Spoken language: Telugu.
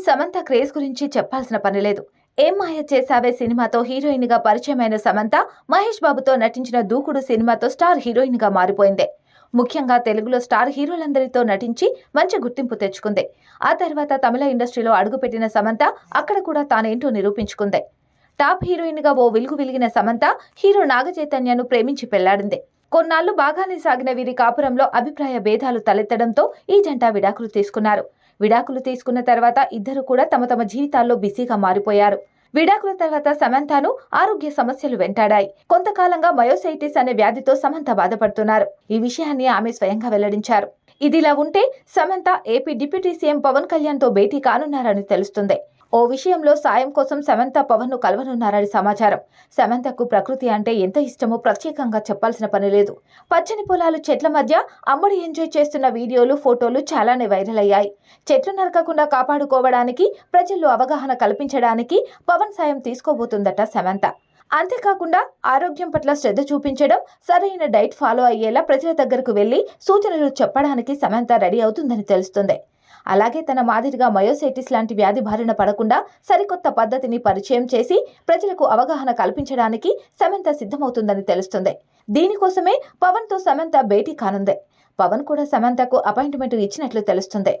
హీరోయిన్ సమంత క్రేజ్ గురించి చెప్పాల్సిన పని లేదు. ఏం మాయ చేసావే సినిమాతో హీరోయిన్గా పరిచయమైన సమంత? మహేష్ బాబుతో నటించిన దూకుడు సినిమాతో స్టార్ హీరోయిన్గా మారిపోయింది. ముఖ్యంగా తెలుగులో స్టార్ హీరోలందరితో నటించి మంచి గుర్తింపు తెచ్చుకుంది. ఆ తర్వాత తమిళ ఇండస్ట్రీలో అడుగుపెట్టిన సమంత అక్కడ కూడా తానేంటో నిరూపించుకుంది. టాప్ హీరోయిన్గా ఓ వెలుగు వెలిగిన సమంత హీరో నాగ చైతన్యను ప్రేమించి పెళ్ళాడింది. కొన్నాళ్ళు బాగానే సాగిన వీరి కాపురంలో అభిప్రాయ భేదాలు తలెత్తడంతో ఈ జంట విడాకులు తీసుకున్నారు. విడాకులు తీసుకున్న తర్వాత ఇద్దరు కూడా తమ తమ జీవితాల్లో బిజీగా మారిపోయారు. విడాకుల తర్వాత సమంతను ఆరోగ్య సమస్యలు వెంటాడాయి. కొంతకాలంగా మయోసైటిస్ అనే వ్యాధితో సమంత బాధపడుతున్నారు. ఈ విషయాన్ని ఆమె స్వయంగా వెల్లడించారు. ఇదిలా ఉంటే Samantha AP deputy CM Pavan కళ్యాణ్తో భేటీ కానున్నారని తెలుస్తుంది. ఓ విషయంలో సాయం కోసం సమంత పవన్ను కలవనున్నారని సమాచారం. సమంతకు ప్రకృతి అంటే ఎంత ఇష్టమో ప్రత్యేకంగా చెప్పాల్సిన పని లేదు. పచ్చని పొలాలు చెట్ల మధ్య అమ్మడి ఎంజాయ్ చేస్తున్న వీడియోలు ఫోటోలు చాలానే వైరల్ అయ్యాయి. చెట్లు నరకకుండా కాపాడుకోవడానికి ప్రజల్లో అవగాహన కల్పించడానికి పవన్ సాయం తీసుకోబోతుందట సమంత. అంతేకాకుండా ఆరోగ్యం పట్ల శ్రద్ధ చూపించడం సరైన డైట్ ఫాలో అయ్యేలా ప్రజల దగ్గరకు వెళ్ళి సూచనలు చెప్పడానికి సమంత రెడీ అవుతుందని తెలుస్తుంది. అలాగే తన మాదిరిగా మయోసైటిస్ లాంటి వ్యాధి బారిన పడకుండా సరికొత్త పద్ధతిని పరిచయం చేసి ప్రజలకు అవగాహన కల్పించడానికి సమంత సిద్ధమవుతుందని తెలుస్తుంది. దీనికోసమే పవన్తో సమంత భేటీ కానుంది. పవన్ కూడా సమంతకు అపాయింట్మెంట్ ఇచ్చినట్లు తెలుస్తుంది.